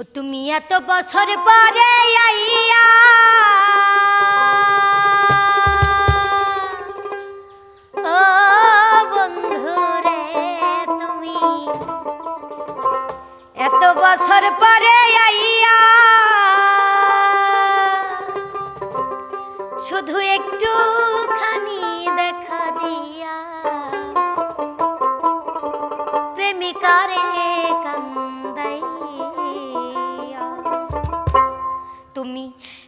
ও তুমি এত বছর পরে আইয়া ও বন্ধু রে তুমি এত বছর পরে আইয়া শুধু একটু খানি দেখা দিয়া প্রেমিকারে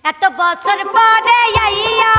এত বছর পরে আইয়া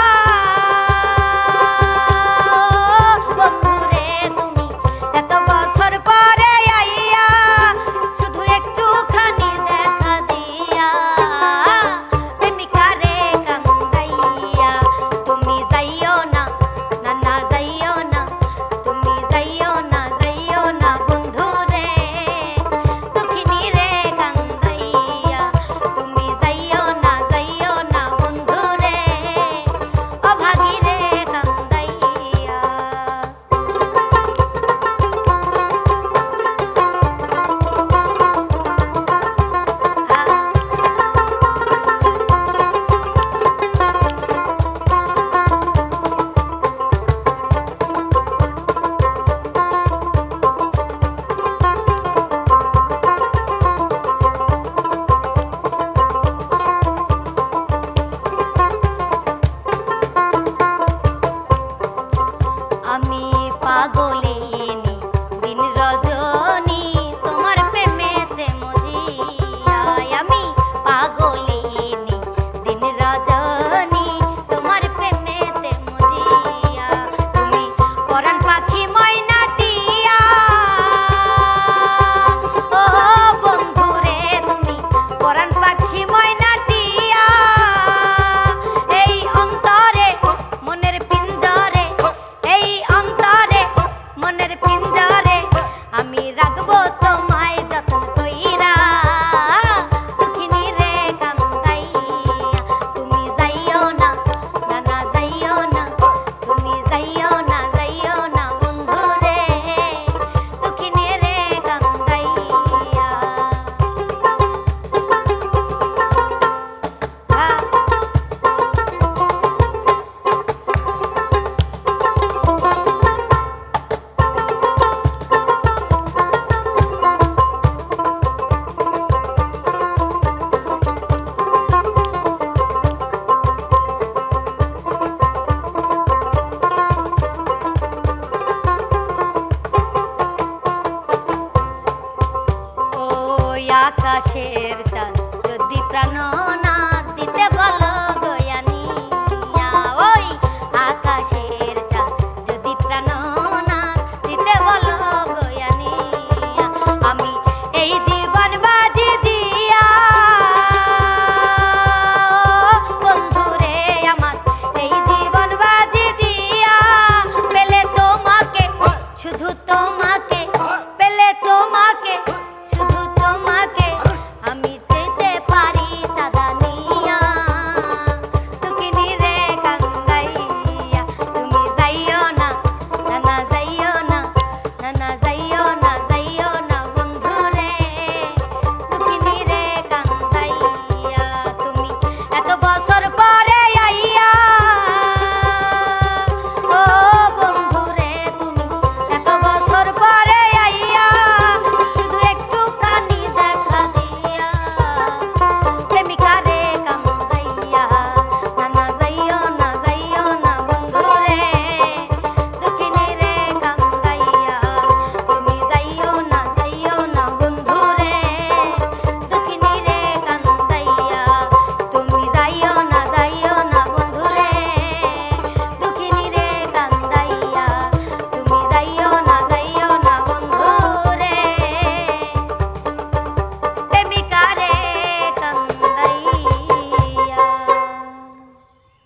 আকাশে